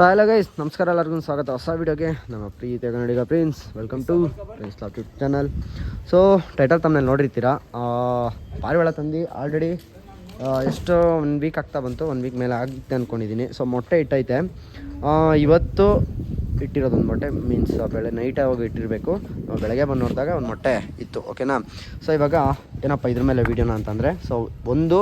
Hello guys ನಮಸ್ಕಾರ ಎಲ್ಲರಿಗೂ ಸ್ವಾಗತ. ಹೊಸ ವಿಡಿಯೋಗೆ ನಮ್ಮ ಪ್ರೀತಿ Kannadiga Prince. Welcome to Prince lock YouTube channel so title ತಮ್ಮಲ್ಲಿ ನೋಡಿರ್ತೀರಾ? ಪಾರಿವಾಳ ತಂದು ಆಲ್ರೆಡಿ ಎಷ್ಟು ಒನ್ ವೀಕ್ ಆಗ್ತಾ ಬಂತು. ಒನ್ ವೀಕ್ ಮೇಲೆ ಆಗುತ್ತೆ ಅಂದ್ಕೊಂಡಿದ್ದೀನಿ ಸೊ ಮೊಟ್ಟೆ ಇಟ್ಟೈತೆ ಇವತ್ತು ಇಟ್ಟಿರೋದೊಂದು ಮೊಟ್ಟೆ. ಮೀನ್ಸ್ ಬೆಳೆ ನೈಟ್ ಹೋಗಿ ಇಟ್ಟಿರಬೇಕು. ಬೆಳಗ್ಗೆ ಬಂದು ನೋಡಿದಾಗ ಒಂದು ಮೊಟ್ಟೆ ಇತ್ತು. ಓಕೆನಾ ಸೊ ಇವಾಗ ಏನಪ್ಪ ಇದ್ರ ಮೇಲೆ ವೀಡಿಯೋನ ಅಂತಂದರೆ ಸೊ ಒಂದು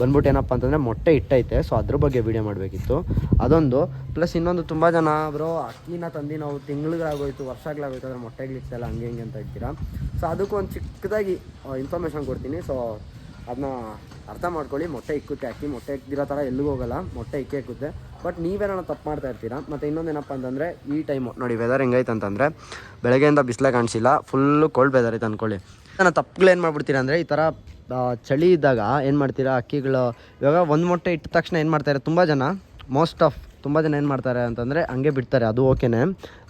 ಬಂದ್ಬಿಟ್ಟು ಏನಪ್ಪ ಅಂತಂದರೆ ಮೊಟ್ಟೆ ಇಟ್ಟೈತೆ ಸೊ ಅದ್ರ ಬಗ್ಗೆ ವೀಡಿಯೋ ಮಾಡಬೇಕಿತ್ತು. ಅದೊಂದು ಪ್ಲಸ್ ಇನ್ನೊಂದು ತುಂಬ ಜನ ಬ್ರೋ ಅಕ್ಕಿನ ತಂದು ನಾವು ತಿಂಗ್ಳುಗಳಾಗೋಯ್ತು, ವರ್ಷಗಳಾಗೋಯ್ತು ಅಂದರೆ ಮೊಟ್ಟೆಗಳಿರ್ತಲ್ಲ ಹಂಗೆ ಹಿಂಗೆ ಅಂತ ಇರ್ತೀರಾ ಸೊ ಅದಕ್ಕೂ ಒಂದು ಚಿಕ್ಕದಾಗಿ ಇನ್ಫಾರ್ಮೇಷನ್ ಕೊಡ್ತೀನಿ. ಸೊ ಅದನ್ನ ಅರ್ಥ ಮಾಡ್ಕೊಳ್ಳಿ. ಮೊಟ್ಟೆ ಇಕ್ಕುತ್ತೆ ಅಕ್ಕಿ ಮೊಟ್ಟೆ ಇಕ್ಕಿರೋ ಥರ ಎಲ್ಲಿಗೂ ಹೋಗಲ್ಲ. ಮೊಟ್ಟೆ ಇಕ್ಕೇ ಇಕ್ಕುತ್ತೆ ಬಟ್ ನೀವೇನೋ ತಪ್ಪು ಮಾಡ್ತಾ ಇರ್ತೀರಾ? ಮತ್ತು ಇನ್ನೊಂದೇನಪ್ಪ ಅಂತಂದರೆ, ಈ ಟೈಮು ನೋಡಿ ವೆದರ್ ಹೆಂಗೈತೆ ಅಂತಂದರೆ, ಬೆಳಗ್ಗೆಯಿಂದ ಬಿಸಿಲೇ ಕಾಣಿಸಿಲ್ಲ ಫುಲ್ಲು ಕೋಲ್ಡ್ ವೆದರ್ ಐತೆ ಅಂದ್ಕೊಳ್ಳಿ ನಾನು ತಪ್ಪುಗಳೇನು ಮಾಡ್ಬಿಡ್ತೀರಾ ಅಂದರೆ, ಈ ಥರ ಚಳಿ ಇದ್ದಾಗ ಏನು ಮಾಡ್ತೀರಾ? ಅಕ್ಕಿಗಳು ಇವಾಗ ಒಂದು ಮೊಟ್ಟೆ ಇಟ್ಟ ತಕ್ಷಣ ಏನು ಮಾಡ್ತಾರೆ ತುಂಬ ಜನ ಮೋಸ್ಟ್ ಆಫ್ ತುಂಬ ಜನ ಏನು ಮಾಡ್ತಾರೆ ಅಂತಂದರೆ ಹಂಗೆ ಬಿಡ್ತಾರೆ. ಅದು ಓಕೆನೇ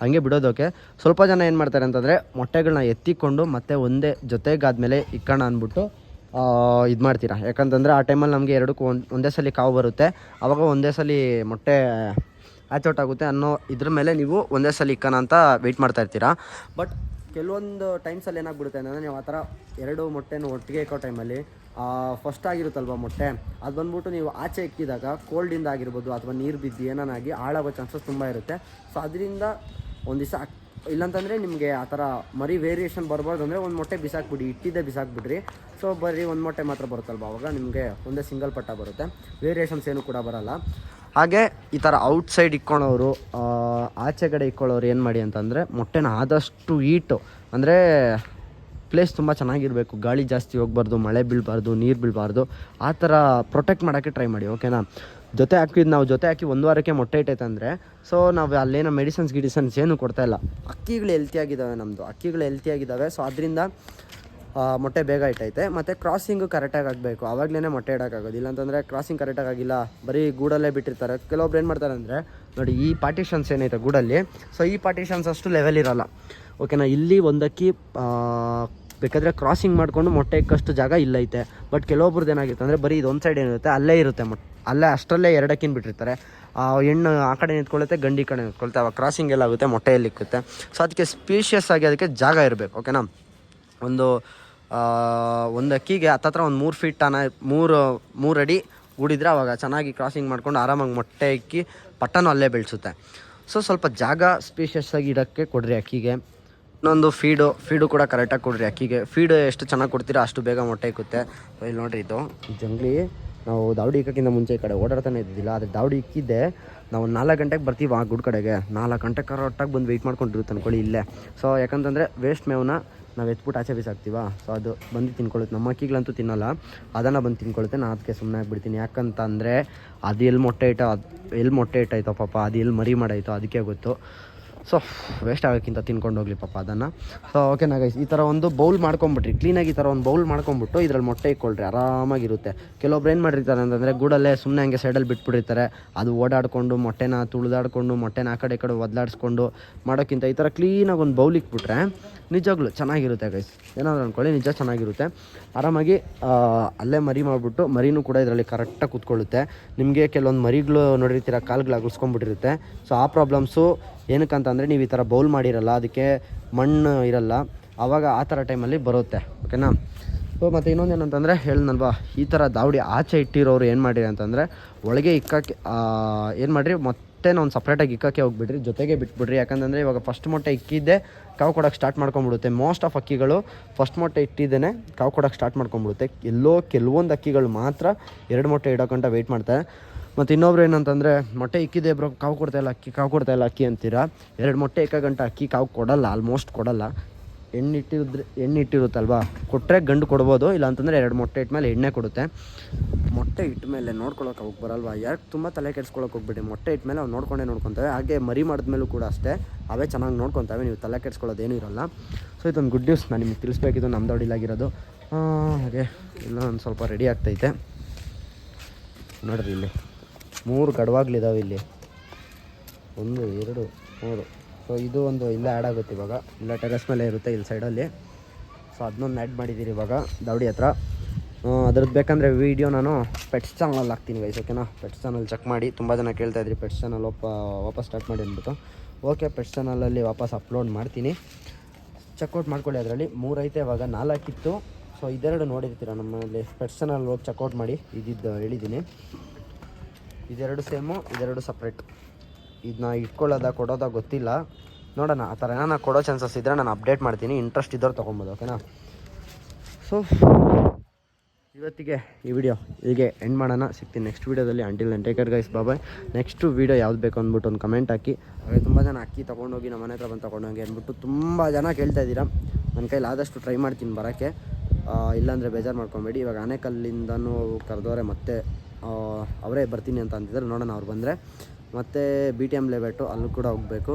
ಹಂಗೆ ಬಿಡೋದು ಓಕೆ ಸ್ವಲ್ಪ ಜನ ಏನು ಮಾಡ್ತಾರೆ ಅಂತಂದರೆ ಮೊಟ್ಟೆಗಳನ್ನ ಎತ್ತಿಕೊಂಡು ಮತ್ತೆ ಒಂದೇ ಜೊತೆಗಾದ್ಮೇಲೆ ಇಕ್ಕಣ ಅಂದ್ಬಿಟ್ಟು ಇದು ಮಾಡ್ತೀರಾ? ಯಾಕಂತಂದರೆ ಆ ಟೈಮಲ್ಲಿ ನಮಗೆ ಎರಡಕ್ಕೂ ಒಂದು, ಒಂದೇ ಸಲ ಕಾವು ಬರುತ್ತೆ. ಆವಾಗ ಒಂದೇ ಸಲ ಮೊಟ್ಟೆ ಆಚೌಟ್ ಆಗುತ್ತೆ ಅನ್ನೋ ಇದ್ರ ಮೇಲೆ ನೀವು ಒಂದೇ ಸಲ ಇಕ್ಕಣ ಅಂತ ವೆಯ್ಟ್ ಮಾಡ್ತಾ ಇರ್ತೀರಾ. ಬಟ್ ಕೆಲವೊಂದು ಟೈಮ್ಸಲ್ಲಿ ಏನಾಗ್ಬಿಡುತ್ತೆ ಅಂದರೆ ನೀವು ಆ ಥರ ಎರಡು ಮೊಟ್ಟೆನ ಒಟ್ಟಿಗೆ ಇಕ್ಕೋ ಟೈಮಲ್ಲಿ ಫಸ್ಟ್ ಆಗಿರುತ್ತಲ್ವ ಮೊಟ್ಟೆ, ಅದು ಬಂದ್ಬಿಟ್ಟು ನೀವು ಆಚೆ ಇಕ್ಕಿದಾಗ ಕೋಲ್ಡಿಂದ ಆಗಿರ್ಬೋದು ಅಥವಾ ನೀರು ಬಿದ್ದು ಏನಾನಾಗಿ ಹಾಳಾಗೋ ಚಾನ್ಸಸ್ ತುಂಬ ಇರುತ್ತೆ. ಸೊ ಅದರಿಂದ ಒಂದು ದಿವಸ ಇಲ್ಲಂತಂದರೆ ನಿಮಗೆ ಆ ಥರ ಮರಿ ವೇರಿಯೇಷನ್ ಬರಬಾರ್ದು ಅಂದರೆ ಒಂದು ಮೊಟ್ಟೆ ಬಿಸಾಕ್ಬಿಡಿ, ಇಟ್ಟಿದ್ದೇ ಬಿಸಾಕ್ಬಿಡ್ರಿ. ಸೊ ಬರೀ ಒಂದು ಮೊಟ್ಟೆ ಮಾತ್ರ ಬರುತ್ತಲ್ವ ಅವಾಗ? ನಿಮಗೆ ಒಂದೇ ಸಿಂಗಲ್ ಪಟ್ಟ ಬರುತ್ತೆ. ವೇರಿಯೇಷನ್ಸ್ ಏನು ಕೂಡ ಬರಲ್ಲ. ಹಾಗೆ ಈ ಥರ ಔಟ್ಸೈಡ್ ಇಕ್ಕೊಳೋರು ಆಚೆಗಡೆ ಇಕ್ಕೊಳ್ಳೋರು ಏನು ಮಾಡಿ ಅಂತಂದರೆ ಮೊಟ್ಟೆನ ಆದಷ್ಟು ಈಟು ಅಂದರೆ ಪ್ಲೇಸ್ ತುಂಬ ಚೆನ್ನಾಗಿರಬೇಕು. ಗಾಳಿ ಜಾಸ್ತಿ ಹೋಗ್ಬಾರ್ದು, ಮಳೆ ಬೀಳಬಾರ್ದು, ನೀರು ಬೀಳಬಾರ್ದು. ಆ ಥರ ಪ್ರೊಟೆಕ್ಟ್ ಮಾಡೋಕ್ಕೆ ಟ್ರೈ ಮಾಡಿ ಓಕೆನಾ ಜೊತೆ ಹಾಕಿದ್ದು ನಾವು ಜೊತೆ ಹಾಕಿ ಒಂದು ವಾರಕ್ಕೆ ಮೊಟ್ಟೆ ಇಟ್ಟೈತೆ ಅಂದರೆ ಸೊ ನಾವು ಅಲ್ಲೇನೋ ಮೆಡಿಸನ್ಸ್ ಗಿಡಿಸನ್ಸ್ ಏನು ಕೊಡ್ತಾ ಇಲ್ಲ. ಅಕ್ಕಿಗಳು ಹೆಲ್ತಿಯಾಗಿದ್ದಾವೆ ನಮ್ಮದು ಅಕ್ಕಿಗಳು ಹೆಲ್ತಿಯಾಗಿದ್ದಾವೆ ಸೊ ಅದರಿಂದ ಮೊಟ್ಟೆ ಬೇಗ ಇಟ್ಟೈತೆ. ಮತ್ತು ಕ್ರಾಸಿಂಗು ಕರೆಕ್ಟಾಗಿ ಆಗಬೇಕು. ಆವಾಗಲೇ ಮೊಟ್ಟೆ ಇಡೋಕ್ಕಾಗೋದು ಇಲ್ಲಾಂತಂದರೆ ಕ್ರಾಸಿಂಗ್ ಕರೆಕ್ಟಾಗಿ ಆಗಿಲ್ಲ. ಬರೀ ಗೂಡಲ್ಲೇ ಬಿಟ್ಟಿರ್ತಾರೆ. ಕೆಲವೊಬ್ರು ಏನು ಮಾಡ್ತಾರೆ ಅಂದರೆ, ನೋಡಿ ಈ ಪಾರ್ಟಿಷನ್ಸ್ ಏನೈತೆ ಗೂಡಲ್ಲಿ? ಸೊ ಈ ಪಾರ್ಟಿಷನ್ಸ್ ಅಷ್ಟು ಲೆವೆಲ್ ಇರೋಲ್ಲ. ಓಕೆನಾ ಇಲ್ಲಿ ಒಂದಕ್ಕಿ ಬೇಕಾದರೆ ಕ್ರಾಸಿಂಗ್ ಮಾಡಿಕೊಂಡು ಮೊಟ್ಟೆ ಇಕ್ಕಷ್ಟು ಜಾಗ ಇಲ್ಲೈತೆ. ಬಟ್ ಕೆಲವೊಬ್ರದ್ದು ಏನಾಗಿರುತ್ತೆ ಅಂದರೆ, ಬರೀ ಇದೊಂದು ಸೈಡ್ ಏನಿರುತ್ತೆ, ಅಲ್ಲೇ ಇರುತ್ತೆ ಮೊಟ್ಟೆ. ಅಲ್ಲೇ ಅಷ್ಟರಲ್ಲೇ ಎರಡಕ್ಕಿನ ಬಿಟ್ಟಿರ್ತಾರೆ. ಆ, ಹೆಣ್ಣು ಆ ಕಡೆ ನಿಂತ್ಕೊಳ್ಳುತ್ತೆ, ಗಂಡಿ ಕಡೆ ನಿಂತ್ಕೊಳುತ್ತೆ ಅವಾಗ ಕ್ರಾಸಿಂಗ್ ಎಲ್ಲ ಆಗುತ್ತೆ, ಮೊಟ್ಟೆಯಲ್ಲಿ ಇಕ್ಕುತ್ತೆ. ಸೊ ಅದಕ್ಕೆ ಸ್ಪೀಷಿಯಸ್ ಆಗಿ ಅದಕ್ಕೆ ಜಾಗ ಇರಬೇಕು. ಓಕೆನಾ ಒಂದು ಒಂದು ಅಕ್ಕಿಗೆ ಹತ್ತತ್ರ ಒಂದು ಮೂರು ಫೀಟ್ ಅನ ಮೂರು ಮೂರು ಅಡಿ ಹೂಡಿದ್ರೆ ಅವಾಗ ಚೆನ್ನಾಗಿ ಕ್ರಾಸಿಂಗ್ ಮಾಡ್ಕೊಂಡು ಆರಾಮಾಗಿ ಮೊಟ್ಟೆ ಇಕ್ಕಿ ಪಟ್ಟನೂ ಅಲ್ಲೇ ಬೆಳೆಸುತ್ತೆ. ಸೊ ಸ್ವಲ್ಪ ಜಾಗ ಸ್ಪೀಷಿಯಸ್ ಆಗಿ ಇಡೋಕ್ಕೆ ಕೊಡ್ರಿ ಅಕ್ಕಿಗೆ. ಇನ್ನೊಂದು ಫೀಡು ಫೀಡು ಕೂಡ ಕರೆಕ್ಟಾಗಿ ಕೊಡ್ರಿ ಅಕ್ಕಿಗೆ. ಫೀಡು ಎಷ್ಟು ಚೆನ್ನಾಗಿ ಕೊಡ್ತೀರಾ ಅಷ್ಟು ಬೇಗ ಮೊಟ್ಟೆ ಇಕ್ಕುತ್ತೆ. ಇಲ್ಲಿ ನೋಡ್ರಿ ಇದು. ಜಂಗ್ಲಿ, ನಾವು ದಾವಡಿ ಇಕ್ಕಕ್ಕಿಂತ ಮುಂಚೆ ಈ ಕಡೆ ಓಡಾಡ್ತಾನೆ ಇದ್ದಿಲ್ಲ ಆದರೆ ದಾವಡಿ ಇಕ್ಕಿದ್ದೆ. ನಾವು ನಾಲ್ಕು ಗಂಟೆಗೆ ಬರ್ತೀವಿ ಆ ಗುಡ್ ಕಡೆಗೆ. ನಾಲ್ಕು ಗಂಟೆ ಕರೆಕ್ಟಾಗಿ ಬಂದು ವೆಯ್ಟ್ ಮಾಡ್ಕೊಂಡಿರುತ್ತೆ ಅನ್ಕೊಳ್ಳಿ ಇಲ್ಲೇ. ಸೊ ಯಾಕಂತಂದರೆ ವೇಸ್ಟ್ ಮೇವನ್ನ ನಾವು ಎತ್ಬಿಟ್ಟು ಆಚೆ ಬಿಸಾಕ್ತೀವ ಸೊ ಅದು ಬಂದು ತಿನ್ಕೊಳ್ಳುತ್ತೆ. ನಮ್ಮ ಅಕ್ಕಿಗಳಂತೂ ತಿನ್ನಲ್ಲ. ಅದನ್ನು ಬಂದು ತಿನ್ಕೊಳ್ಳುತ್ತೆ. ನಾನು ಅದಕ್ಕೆ ಸುಮ್ಮನೆ ಆಗಿಬಿಡ್ತೀನಿ. ಯಾಕಂತ ಅಂದರೆ ಅದು ಎಲ್ಲಿ ಮೊಟ್ಟೆ ಇಟ್ಟೋ ಅದು ಎಲ್ಲಿ ಮೊಟ್ಟೆ ಇಟ್ಟಾಯ್ತೋ ಪಾಪ, ಅದು ಎಲ್ಲಿ ಮರಿ ಮಾಡಾಯ್ತೋ ಅದಕ್ಕೆ ಗೊತ್ತು. ಸೊ ವೇಸ್ಟ್ ಆಗೋಕ್ಕಿಂತ ತಿನ್ಕೊಂಡು ಹೋಗ್ಲಿ ಪಾಪ ಅದನ್ನು. ಸೊ ಓಕೆನಾ ಗೈಸ್ ಈ ಥರ ಒಂದು ಬೌಲ್ ಮಾಡ್ಕೊಂಬಿಟ್ರಿ. ಕ್ಲೀನಾಗಿ ಈ ಥರ ಒಂದು ಬೌಲ್ ಮಾಡ್ಕೊಂಬಿಟ್ಟು ಇದ್ರಲ್ಲಿ ಮೊಟ್ಟೆ ಇಕ್ಕೊಳ್ರಿ, ಆರಾಮಾಗಿರುತ್ತೆ. ಕೆಲವೊಬ್ರು ಏನು ಮಾಡಿರ್ತಾರೆ ಅಂತಂದರೆ ಗೂಡಲ್ಲೇ ಸುಮ್ಮನೆ ಹಂಗೆ ಸೈಡಲ್ಲಿ ಬಿಟ್ಬಿಟ್ಟಿರ್ತಾರೆ. ಅದು ಓಡಾಡಿಕೊಂಡು, ಮೊಟ್ಟೆನ ತುಳಿದಾಡ್ಕೊಂಡು, ಮೊಟ್ಟೆನ ಆ ಕಡೆ ಈ ಕಡೆ ಒದಲಾಡಿಸ್ಕೊಂಡು ಮಾಡೋಕ್ಕಿಂತ ಈ ಥರ ಕ್ಲೀನಾಗಿ ಒಂದು ಬೌಲ್ ಇಕ್ಬಿಟ್ರೆ ನಿಜವಾಗ್ಲೂ ಚೆನ್ನಾಗಿರುತ್ತೆ ಗೈಸ್ ಏನಾದರೂ ಅಂದ್ಕೊಳ್ಳಿ ನಿಜ ಚೆನ್ನಾಗಿರುತ್ತೆ. ಆರಾಮಾಗಿ ಅಲ್ಲೇ ಮರಿ ಮಾಡಿಬಿಟ್ಟು ಮರಿನೂ ಕೂಡ ಇದರಲ್ಲಿ ಕರೆಕ್ಟಾಗಿ ಕೂತ್ಕೊಳ್ಳುತ್ತೆ. ನಿಮಗೆ ಕೆಲವೊಂದು ಮರಿಗಳು ನೋಡಿರ್ತೀರ, ಕಾಲ್ಗಳು ಅಗಲ್ಸ್ಕೊಂಡ್ಬಿಟ್ಟಿರುತ್ತೆ ಸೊ ಆ ಪ್ರಾಬ್ಲಮ್ಸು ಏನಕ್ಕಂತಂದರೆ ನೀವು ಈ ಥರ ಬೌಲ್ ಮಾಡಿರಲ್ಲ, ಅದಕ್ಕೆ ಮಣ್ಣು ಇರಲ್ಲ ಆವಾಗ ಆ ಥರ ಟೈಮಲ್ಲಿ ಬರುತ್ತೆ ಓಕೆನಾ ಸೊ ಮತ್ತು ಇನ್ನೊಂದು ಏನಂತಂದರೆ ಹೇಳ್ದಲ್ವಾ ಈ ಥರ ದಾವಡಿ ಆಚೆ ಇಟ್ಟಿರೋರು ಏನು ಮಾಡಿರಿ ಅಂತಂದರೆ, ಒಳಗೆ ಇಕ್ಕಕ್ಕೆ ಏನು ಮಾಡಿರಿ, ಮತ್ತೆ ಒಂದು ಸಪ್ರೇಟಾಗಿ ಇಕ್ಕಕ್ಕೆ ಹೋಗ್ಬಿಡ್ರಿ, ಜೊತೆಗೆ ಬಿಟ್ಬಿಡ್ರಿ, ಯಾಕಂತಂದರೆ ಇವಾಗ ಫಸ್ಟ್ ಮೊಟ್ಟೆ ಇಕ್ಕಿದ್ದೆ, ಕಾವು ಕೊಡೋಕೆ ಸ್ಟಾರ್ಟ್ ಮಾಡ್ಕೊಂಬಿಡುತ್ತೆ ಮೋಸ್ಟ್ ಆಫ್ ಅಕ್ಕಿಗಳು ಫಸ್ಟ್ ಮೊಟ್ಟೆ ಇಟ್ಟಿದ್ದೇನೆ, ಕಾವು ಕೊಡೋಕೆ ಸ್ಟಾರ್ಟ್ ಮಾಡ್ಕೊಂಬಿಡುತ್ತೆ ಎಲ್ಲೋ ಕೆಲವೊಂದು ಅಕ್ಕಿಗಳು ಮಾತ್ರ ಎರಡು ಮೊಟ್ಟೆ ಇಡೋಕ್ಕಂಟ ವೆಯ್ಟ್ ಮಾಡ್ತಾರೆ. ಮತ್ತು ಇನ್ನೊಬ್ರು ಏನಂತಂದರೆ, ಮೊಟ್ಟೆ ಇಕ್ಕಿದೆ ಬ್ರೋ, ಕಾವು ಕೊಡ್ತಾಯಿಲ್ಲ ಅಕ್ಕಿ, ಕಾವು ಕೊಡ್ತಾಯಿಲ್ಲ ಅಕ್ಕಿ ಅಂತೀರಾ? ಎರಡು ಮೊಟ್ಟೆ ಇಕ್ಕ ಗಂಟೆ ಅಕ್ಕಿ, ಕಾವು ಕೊಡಲ್ಲ ಆಲ್ಮೋಸ್ಟ್ ಕೊಡಲ್ಲ. ಎಣ್ಣೆ ಇಟ್ಟಿದ್ರೆ ಎಣ್ಣೆ ಇಟ್ಟಿರುತ್ತಲ್ವಾ ಕೊಟ್ಟರೆ ಗಂಡು ಕೊಡ್ಬೋದು ಇಲ್ಲ ಅಂತಂದರೆ ಎರಡು ಮೊಟ್ಟೆ ಇಟ್ಟ ಮೇಲೆ ಎಣ್ಣೆ ಕೊಡುತ್ತೆ. ಮೊಟ್ಟೆ ಇಟ್ಟ ಮೇಲೆ ನೋಡ್ಕೊಳಕ್ಕೆ ಹೋಗಿ ಬರಲ್ವಾ? ಯಾಕೆ ತುಂಬ ತಲೆ ಕೆಡ್ಸ್ಕೊಳಕ್ಕೆ ಹೋಗ್ಬಿಡಿ. ಮೊಟ್ಟೆ ಇಟ್ಟ ಮೇಲೆ ಅವು ನೋಡ್ಕೊಂಡೇ ನೋಡ್ಕೊತವೆ. ಹಾಗೆ ಮರಿ ಮಾಡಿದ್ಮೇಲೂ ಕೂಡ ಅಷ್ಟೇ. ಅವೇ ಚೆನ್ನಾಗಿ ನೋಡ್ಕೊತವೆ, ನೀವು ತಲೆ ಕೆಡ್ಸ್ಕೊಳ್ಳೋದೇನೂ ಇರಲ್ಲ. ಸೊ ಇದೊಂದು ಗುಡ್ ನ್ಯೂಸ್ ನಾನು ನಿಮಗೆ ತಿಳಿಸ್ಬೇಕಿದ್ದು ನಮ್ಮ ದೊಡ್ಡಿಲಾಗಿರೋದು ಹಾಗೆ ಇಲ್ಲ ಒಂದು ಸ್ವಲ್ಪ ರೆಡಿ ಆಗ್ತೈತೆ. ನೋಡಿರಿ ಇಲ್ಲಿ. ಮೂರು ಗಡವಾಗ್ಲಿದ್ದಾವೆ ಇಲ್ಲಿ. ಒಂದು, ಎರಡು, ಮೂರು. ಸೊ ಇದು ಒಂದು ಇಲ್ಲೇ ಆ್ಯಡ್ ಆಗುತ್ತೆ ಇವಾಗ. ಇಲ್ಲ ಟೆರೆಸ್ ಮೇಲೆ ಇರುತ್ತೆ ಇಲ್ಲಿ ಸೈಡಲ್ಲಿ ಸೊ ಅದನ್ನೊಂದು ಆ್ಯಡ್ ಮಾಡಿದ್ದೀರಿ ಇವಾಗ ದೌಡಿ ಹತ್ರ. ಅದ್ರದ್ದು ಬೇಕಂದರೆ ವೀಡಿಯೋ ನಾನು ಪೆಟ್ಸ್ ಚಾನಲಲ್ಲಿ ಹಾಕ್ತೀನಿ ಗೈಸ್ ಓಕೆನಾ ಪೆಟ್ಸ್ ಚಾನಲ್ ಚೆಕ್ ಮಾಡಿ. ತುಂಬ ಜನ ಕೇಳ್ತಾ ಇದ್ರಿ ಪೆಟ್ಸ್ ಚಾನಲ್ ಒಪ್ಪ, ವಾಪಸ್ ಸ್ಟಾರ್ಟ್ ಮಾಡಿ ಅಂದ್ಬಿಟ್ಟು. ಓಕೆ ಪೆಟ್ಸ್ ಚಾನಲಲ್ಲಿ ವಾಪಸ್ ಅಪ್ಲೋಡ್ ಮಾಡ್ತೀನಿ. ಚೆಕ್ಔಟ್ ಮಾಡ್ಕೊಳ್ಳಿ ಅದರಲ್ಲಿ. ಮೂರೈತೆ ಇವಾಗ, ನಾಲ್ಕಿತ್ತು. ಸೊ ಇದೆರಡು ನೋಡಿರ್ತೀರ ನಮ್ಮಲ್ಲಿ? ಪೆಟ್ಸ್ ಚಾನಲ್ ಹೋಗಿ ಚೆಕ್ಔಟ್ ಮಾಡಿ. ಇದ್ದಿದ್ದು ಹೇಳಿದ್ದೀನಿ. ಇದೆರಡು ಸೇಮು, ಇದೆರಡು ಸಪ್ರೇಟ್. ಇದನ್ನ ಇಟ್ಕೊಳ್ಳೋದ, ಕೊಡೋದ ಗೊತ್ತಿಲ್ಲ. ನೋಡೋಣ, ಆ ಥರ ನಾನು ಕೊಡೋ ಚಾನ್ಸಸ್ ಇದ್ದರೆ ನಾನು ಅಪ್ಡೇಟ್ ಮಾಡ್ತೀನಿ. ಇಂಟ್ರೆಸ್ಟ್ ಇದ್ದವ್ರು ತೊಗೊಬೋದು ಓಕೆನಾ ಸೊ ಇವತ್ತಿಗೆ ಈ ವಿಡಿಯೋ ಹೀಗೆ ಎಂಡ್ ಮಾಡೋಣ. ಸಿಗ್ತೀನಿ ನೆಕ್ಸ್ಟ್ ವೀಡಿಯೋದಲ್ಲಿ ಅಂಟಿಲ್ ನಾನು take care guys bye bye next video ಯಾವ್ದು ಬೇಕು ಅಂದ್ಬಿಟ್ಟು ಒಂದು ಕಮೆಂಟ್ ಹಾಕಿ. ಹಾಗೆ ತುಂಬ ಜನ ಅಕ್ಕಿ ತೊಗೊಂಡೋಗಿ ನಮ್ಮ ಮನೆ ಹತ್ರ ಬಂದು ತೊಗೊಂಡೋಗಿ ಅಂದ್ಬಿಟ್ಟು ತುಂಬ ಜನ ಕೇಳ್ತಾ ಇದ್ದೀರಾ. ನನ್ನ ಕೈಲಿ ಆದಷ್ಟು ಟ್ರೈ ಮಾಡ್ತೀನಿ ಬರೋಕ್ಕೆ. ಇಲ್ಲಾಂದರೆ ಬೇಜಾರು ಮಾಡ್ಕೊಬೇಡಿ. ಇವಾಗ ಆನೆಕಲ್ಲಿಂದನೂ ಕರೆದವ್ರೆ ಮತ್ತೆ ಅವರೇ ಬರ್ತೀನಿ ಅಂತ ಅಂತಿದ್ದಾರೆ. ನೋಡೋಣ ಅವ್ರು ಬಂದರೆ. ಮತ್ತು ಬಿ ಟಿ ಎಂ ಲೇಬೆಟು ಅಲ್ಲೂ ಕೂಡ ಹೋಗಬೇಕು.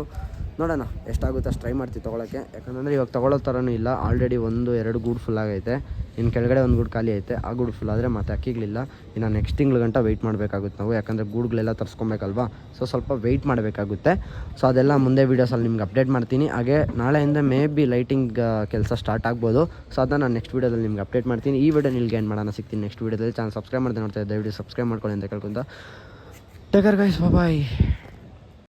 ನೋಡೋಣ, ಎಷ್ಟಾಗುತ್ತೆ ಅಷ್ಟು ಟ್ರೈ ಮಾಡ್ತೀವಿ ತೊಗೊಳಕ್ಕೆ. ಯಾಕಂದರೆ ಇವಾಗ ತೊಗೊಳ್ಳೋ ಥರನೂ ಇಲ್ಲ. ಆಲ್ರೆಡಿ ಒಂದು, ಎರಡು ಗೂಡು ಫುಲ್ ಆಗೈತೆ. ಇನ್ನು ಕೆಳಗಡೆ ಒಂದು ಗೂಡು ಖಾಲಿ ಐತೆ, ಆ ಗೂಡು ಫುಲ್ ಆದರೆ ಮತ್ತೆ ಅಕ್ಕಿಗಳಿಲ್ಲ. ಇನ್ನು ನೆಕ್ಸ್ಟ್ ತಿಂಗಳು ಗಂಟ ವೆಯ್ಟ್ ಮಾಡಬೇಕಾಗುತ್ತೆ ನಾವು, ಯಾಕಂದರೆ ಗೂಡುಗಳೆಲ್ಲ ತರಿಸ್ಕೊಬೇಕಲ್ವಾ? ಸೊ ಸ್ವಲ್ಪ ವೆಯ್ಟ್ ಮಾಡಬೇಕಾಗುತ್ತೆ. ಸೊ ಅದೆಲ್ಲ ಮುಂದೆ ವೀಡಿಯೋಸಲ್ಲಿ ನಿಮ್ಗೆ ಅಪ್ಡೇಟ್ ಮಾಡ್ತೀನಿ. ಹಾಗೆ ನಾಳೆಯಿಂದ ಮೇ ಬಿ ಲೈಟಿಂಗ್ ಕೆಲಸ ಸ್ಟಾರ್ಟ್ ಆಗ್ಬೋದು. ಸೊ ಅದನ್ನ ನಾನು ನೆಕ್ಸ್ಟ್ ವೀಡಿಯೋದಲ್ಲಿ ನಿಮ್ಗೆ ಅಪ್ಡೇಟ್ ಮಾಡ್ತೀನಿ. ಈ ವಿಡಿಯೋ ನಿಲ್ಗೆ ಏನು ಮಾಡೋಣ ಸಿಗ್ತೀನಿ ನೆಕ್ಸ್ಟ್ ವೀಡಿಯೋದಲ್ಲಿ ಚಾನಲ್ ಸಬ್ಸ್ಕ್ರೈಬ್ ಮಾಡ್ದೆ ನೋಡ್ತಾ ಇದ್ದೆ ವಿಡಿಯೋ ಸಬ್ಸ್ಕ್ರೈಬ್ ಮಾಡ್ಕೊಳ್ಳಿ ಅಂತ ಕೇಳ್ಕೊಂತ. Taker guys bye